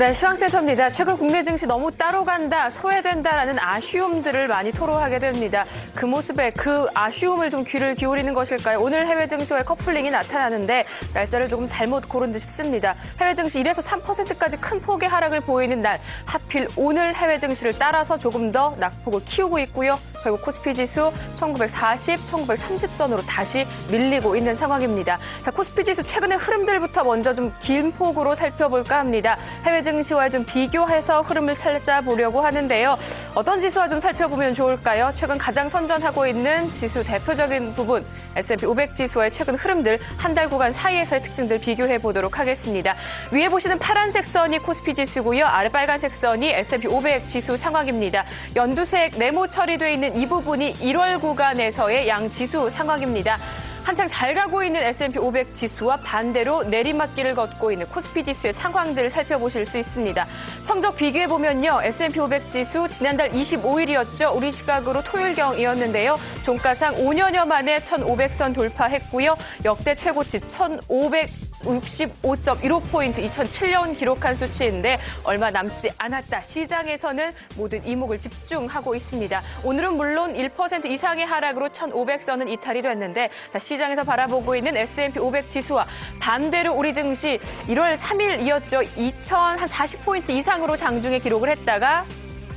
네, 시황센터입니다. 최근 국내 증시 너무 따로 간다, 소외된다라는 아쉬움들을 많이 토로하게 됩니다. 그 모습에 그 아쉬움을 좀 귀를 기울이는 것일까요? 오늘 해외 증시와의 커플링이 나타나는데 날짜를 조금 잘못 고른 듯 싶습니다. 해외 증시 1에서 3%까지 큰 폭의 하락을 보이는 날, 하필 오늘 해외 증시를 따라서 조금 더 낙폭을 키우고 있고요. 결국 코스피 지수 1940, 1930선으로 다시 밀리고 있는 상황입니다. 자, 코스피 지수 최근의 흐름들부터 먼저 좀 긴 폭으로 살펴볼까 합니다. 해외 증시와 좀 비교해서 흐름을 찾아보려고 하는데요. 어떤 지수와 좀 살펴보면 좋을까요? 최근 가장 선전하고 있는 지수 대표적인 부분 S&P 500 지수와의 최근 흐름들 한 달 구간 사이에서의 특징들 비교해 보도록 하겠습니다. 위에 보시는 파란색 선이 코스피 지수고요. 아래 빨간색 선이 S&P 500 지수 상황입니다. 연두색 네모 처리되어 있는 이 부분이 1월 구간에서의 양 지수 상황입니다. 한창 잘 가고 있는 S&P 500 지수와 반대로 내리막길을 걷고 있는 코스피 지수의 상황들을 살펴보실 수 있습니다. 성적 비교해 보면요. S&P 500 지수 지난달 25일이었죠. 우리 시각으로 토요일경이었는데요. 종가상 5년여 만에 1,500선 돌파했고요. 역대 최고치 1,565.15포인트 2007년 기록한 수치인데 얼마 남지 않았다. 시장에서는 모든 이목을 집중하고 있습니다. 오늘은 물론 1% 이상의 하락으로 1,500선은 이탈이 됐는데 자, 시장에서 바라보고 있는 S&P 500 지수와 반대로 우리 증시 1월 3일이었죠. 2,040포인트 이상으로 장중에 기록을 했다가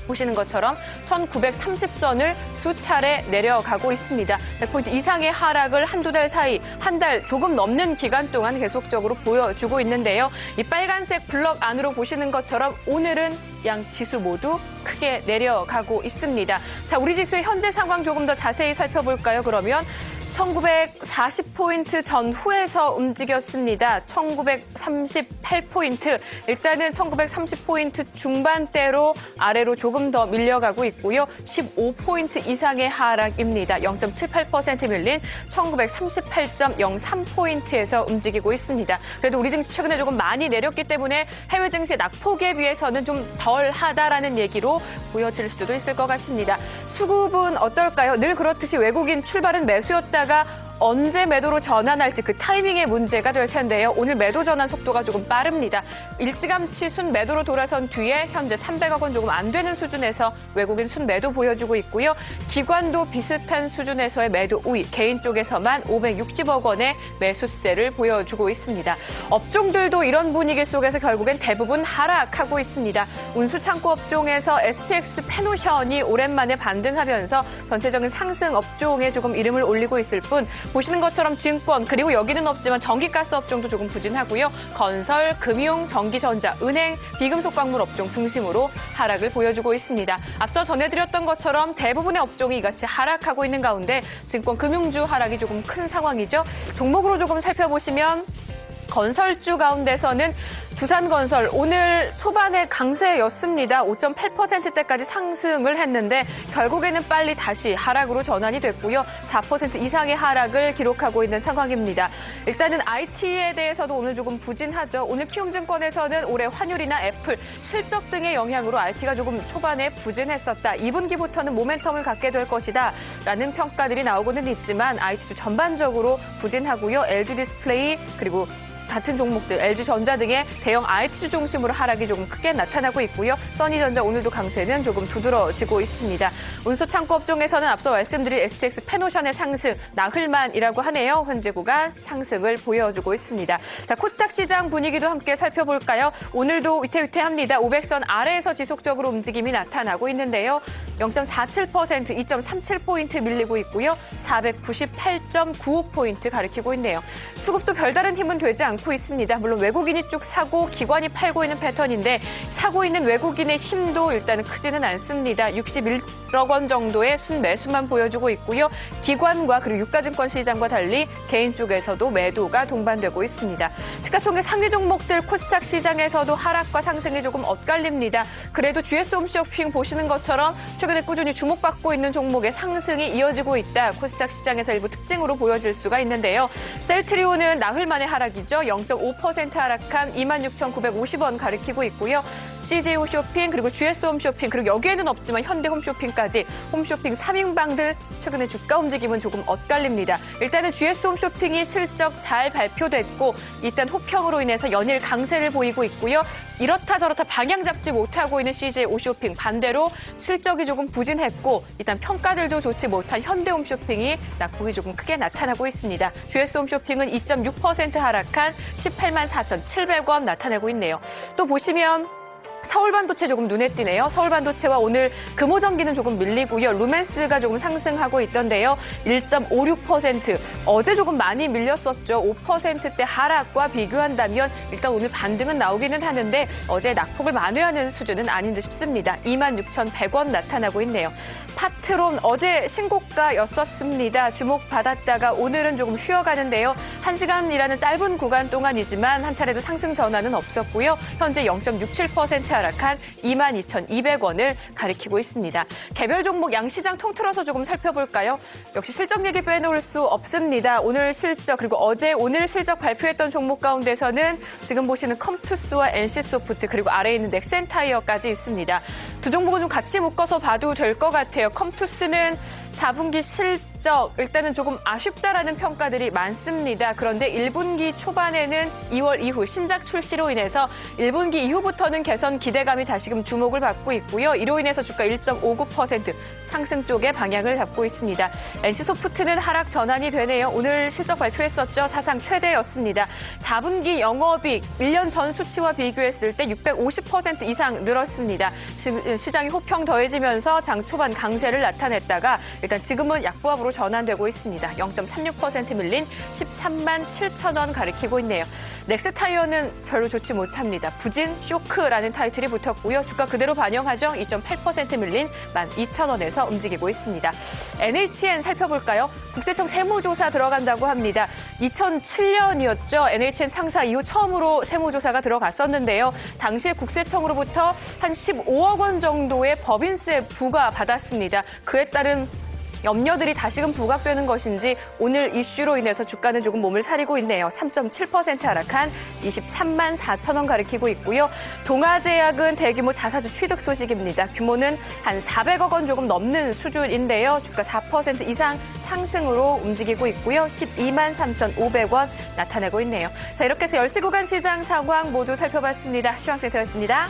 보시는 것처럼 1930선을 수차례 내려가고 있습니다. 100포인트 이상의 하락을 한두 달 사이, 한 달 조금 넘는 기간 동안 계속적으로 보여주고 있는데요. 이 빨간색 블럭 안으로 보시는 것처럼 오늘은 양 지수 모두 크게 내려가고 있습니다. 자, 우리 지수의 현재 상황 조금 더 자세히 살펴볼까요? 그러면 1940포인트 전후에서 움직였습니다. 1938포인트. 일단은 1930포인트 중반대로 아래로 조금 더 밀려가고 있고요. 15포인트 이상의 하락입니다. 0.78% 밀린 1938.03포인트에서 움직이고 있습니다. 그래도 우리 증시 최근에 조금 많이 내렸기 때문에 해외 증시 낙폭에 비해서는 좀 덜 하다라는 얘기로 보여질 수도 있을 것 같습니다. 수급은 어떨까요? 늘 그렇듯이 외국인 출발은 매수였다 가 언제 매도로 전환할지 그 타이밍의 문제가 될 텐데요. 오늘 매도 전환 속도가 조금 빠릅니다. 일찌감치 순 매도로 돌아선 뒤에 현재 300억 원 조금 안 되는 수준에서 외국인 순 매도 보여주고 있고요. 기관도 비슷한 수준에서의 매도 우위, 개인 쪽에서만 560억 원의 매수세를 보여주고 있습니다. 업종들도 이런 분위기 속에서 결국엔 대부분 하락하고 있습니다. 운수 창고 업종에서 STX 페노션이 오랜만에 반등하면서 전체적인 상승 업종에 조금 이름을 올리고 있을 뿐 보시는 것처럼 증권 그리고 여기는 없지만 전기가스 업종도 조금 부진하고요. 건설, 금융, 전기전자, 은행, 비금속 광물 업종 중심으로 하락을 보여주고 있습니다. 앞서 전해드렸던 것처럼 대부분의 업종이 이같이 하락하고 있는 가운데 증권 금융주 하락이 조금 큰 상황이죠. 종목으로 조금 살펴보시면 건설주 가운데서는 두산건설 오늘 초반에 강세였습니다. 5.8%대까지 상승을 했는데 결국에는 빨리 다시 하락으로 전환이 됐고요. 4% 이상의 하락을 기록하고 있는 상황입니다. 일단은 IT에 대해서도 오늘 조금 부진하죠. 오늘 키움증권에서는 올해 환율이나 애플 실적 등의 영향으로 IT가 조금 초반에 부진했었다. 2분기부터는 모멘텀을 갖게 될 것이다. 라는 평가들이 나오고는 있지만 IT도 전반적으로 부진하고요. LG 디스플레이 그리고 같은 종목들 LG전자 등의 대형 IT주 중심으로 하락이 조금 크게 나타나고 있고요. 써니전자 오늘도 강세는 조금 두드러지고 있습니다. 운수 창고 업종에서는 앞서 말씀드린 STX 페노션의 상승 나흘만이라고 하네요. 현재 구간 상승을 보여주고 있습니다. 자 코스닥 시장 분위기도 함께 살펴볼까요? 오늘도 위태위태합니다. 500선 아래에서 지속적으로 움직임이 나타나고 있는데요. 0.47% 2.37포인트 밀리고 있고요. 498.95포인트 가리키고 있네요. 수급도 별다른 힘은 되지 않고 있습니다. 물론 외국인이 쭉 사고 기관이 팔고 있는 패턴인데 사고 있는 외국인의 힘도 일단은 크지는 않습니다. 61억 원 정도의 순매수만 보여주고 있고요. 기관과 그리고 유가증권 시장과 달리 개인 쪽에서도 매도가 동반되고 있습니다. 시가총액 상위 종목들 코스닥 시장에서도 하락과 상승이 조금 엇갈립니다. 그래도 GS 홈쇼핑 보시는 것처럼 최근에 꾸준히 주목받고 있는 종목의 상승이 이어지고 있다. 코스닥 시장에서 일부 특징으로 보여질 수가 있는데요. 셀트리온은 나흘 만의 하락이죠. 0.5% 하락한 26,950원 가리키고 있고요. CJ 홈쇼핑 그리고 GS 홈쇼핑 그리고 여기에는 없지만 현대 홈쇼핑까지 홈쇼핑 3인방들 최근에 주가 움직임은 조금 엇갈립니다. 일단은 GS 홈쇼핑이 실적 잘 발표됐고 일단 호평으로 인해서 연일 강세를 보이고 있고요. 이렇다 저렇다 방향 잡지 못하고 있는 CJ 오쇼핑 반대로 실적이 조금 부진했고 일단 평가들도 좋지 못한 현대홈 쇼핑이 낙폭이 조금 크게 나타나고 있습니다. GS 홈쇼핑은 2.6% 하락한 18만 4,700원 나타내고 있네요. 또 보시면 서울 반도체 조금 눈에 띄네요. 서울 반도체와 오늘 금호전기는 조금 밀리고요. 루멘스가 조금 상승하고 있던데요. 1.56% 어제 조금 많이 밀렸었죠. 5%대 하락과 비교한다면 일단 오늘 반등은 나오기는 하는데 어제 낙폭을 만회하는 수준은 아닌 듯 싶습니다. 26,100원 나타나고 있네요. 파트론 어제 신고가였었습니다. 주목받았다가 오늘은 조금 쉬어가는데요. 1시간이라는 짧은 구간 동안이지만 한 차례도 상승 전환은 없었고요. 현재 0.67% 하락한 22,200원을 가리키고 있습니다. 개별 종목 양시장 통틀어서 조금 살펴볼까요? 역시 실적 얘기 빼놓을 수 없습니다. 오늘 실적 그리고 어제 오늘 실적 발표했던 종목 가운데서는 지금 보시는 컴투스와 NC소프트 그리고 아래에 있는 넥센타이어까지 있습니다. 두 종목은 좀 같이 묶어서 봐도 될 것 같아요. 컴투스는 4분기 실 적 일단은 조금 아쉽다라는 평가들이 많습니다. 그런데 1분기 초반에는 2월 이후 신작 출시로 인해서 1분기 이후부터는 개선 기대감이 다시금 주목을 받고 있고요. 이로 인해서 주가 1.59% 상승 쪽에 방향을 잡고 있습니다. NC소프트는 하락 전환이 되네요. 오늘 실적 발표했었죠. 사상 최대였습니다. 4분기 영업이익 1년 전 수치와 비교했을 때 650% 이상 늘었습니다. 시- 시장이 호평 더해지면서 장 초반 강세를 나타냈다가 일단 지금은 약보합으로 전환되고 있습니다. 0.36% 밀린 13만 7천 원 가리키고 있네요. 넥스타이어는 별로 좋지 못합니다. 부진 쇼크라는 타이틀이 붙었고요. 주가 그대로 반영하죠. 2.8% 밀린 12,000원에서 움직이고 있습니다. NHN 살펴볼까요? 국세청 세무조사 들어간다고 합니다. 2007년이었죠. NHN 창사 이후 처음으로 세무조사가 들어갔었는데요. 당시에 국세청으로부터 한 15억 원 정도의 법인세 부과 받았습니다. 그에 따른 염려들이 다시금 부각되는 것인지 오늘 이슈로 인해서 주가는 조금 몸을 사리고 있네요. 3.7% 하락한 23만 4천 원 가리키고 있고요. 동아제약은 대규모 자사주 취득 소식입니다. 규모는 한 400억 원 조금 넘는 수준인데요. 주가 4% 이상 상승으로 움직이고 있고요. 12만 3,500원 나타내고 있네요. 자, 이렇게 해서 10시 구간 시장 상황 모두 살펴봤습니다. 시황센터였습니다.